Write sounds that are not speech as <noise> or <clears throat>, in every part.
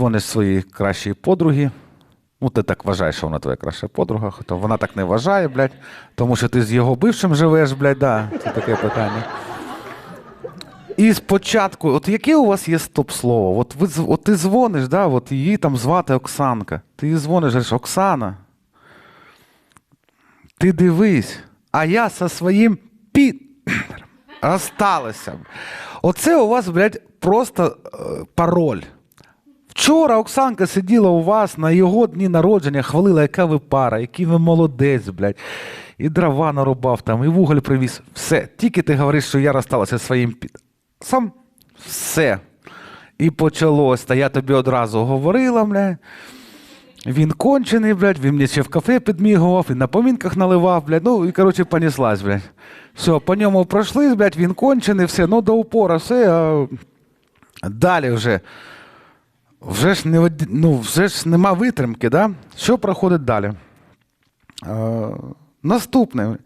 дзвониш своїй кращій подругі. Ну, ти так вважаєш, що вона твоя краща подруга, то вона так не вважає, блядь, тому що ти з його бившим живеш, блядь, да, це таке питання. І спочатку, от яке у вас є стоп-слово? От, ви, от ти дзвониш, да, от її там звати Оксанка. Ти їй дзвониш, говориш, Оксана, ти дивись, а я зі своїм пі... <clears throat> розсталася. Оце у вас, блядь, просто е, пароль. Вчора Оксанка сиділа у вас на його дні народження, хвалила, яка ви пара, який ви молодець, блядь. І дрова нарубав там, і вуголь привіз. Все. Тільки ти говориш, що я розсталася своїм під. Сам все. І почалось. Та я тобі одразу говорила, блядь. Він кончений, блядь, він мені ще в кафе підмігував, і на помінках наливав, блядь. Ну, і, коротше, понеслась, блядь. Все, по ньому пройшли, блядь, він кончений, все, ну до упора, все. А далі вже. Вже ж, не, ну, вже ж нема витримки, да? Що проходить далі? Е, наступне.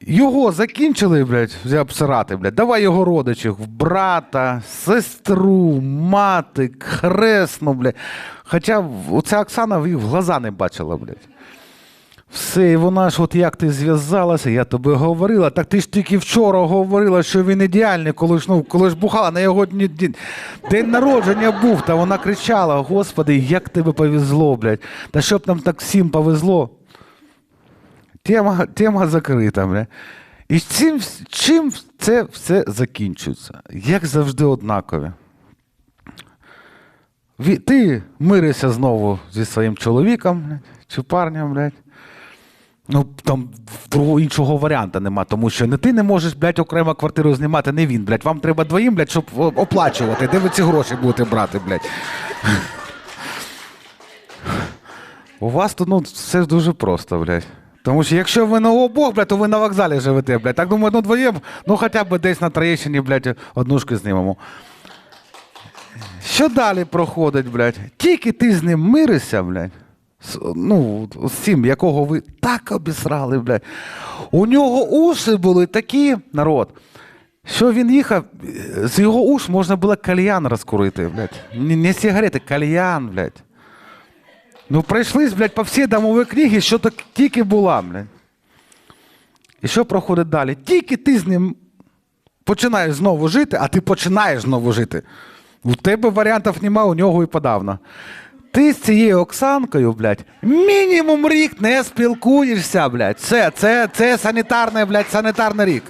Його закінчили, блядь, обсирати, блядь. Давай його родичів, брата, сестру, мати, хресну, блядь. Хоча оця Оксана їх в глаза не бачила, блядь. Все, і вона ж, от як ти зв'язалася, я тобі говорила. Так ти ж тільки вчора говорила, що він ідеальний, коли ж, ну, коли ж бухала на його дні, дні- день народження був, та вона кричала: Господи, як тебе повезло, блядь. Та щоб нам так всім повезло. Тема, тема закрита, бля. І чим, чим це все закінчується? Як завжди однакові. Ві- Ти миришся знову зі своїм чоловіком блядь, чи парнем, блядь. Ну, там іншого варіанта нема, тому що не ти не можеш, блядь, окремо квартиру знімати, не він, блядь. Вам треба двоїм, блядь, щоб оплачувати. Де ви ці гроші будете брати, блядь? У вас тут ну, все дуже просто, блядь. Тому що якщо ви на обох, блядь, то ви на вокзалі живете, блядь. Так думаю, ну двоєм, ну хоча б десь на Троєщині, блядь, однушки знімемо. Що далі проходить, блядь? Тільки ти з ним миришся, блядь. Ну, з цим, якого ви так обісрали, блядь. У нього уші були такі, народ, що він їхав, з його уш можна було кальян розкурити, блядь. Не, не сигарети, кальян, блядь. Ну, пройшлись, блядь, по всій домовій книгі, що так тільки була, блядь. І що проходить далі? Тільки ти з ним починаєш знову жити, а ти починаєш знову жити. У тебе варіантів нема, у нього і подавно. Ти з цією Оксанкою, блядь, мінімум рік не спілкуєшся, блядь. Це, це, це санітарний, блядь, санітарний рік.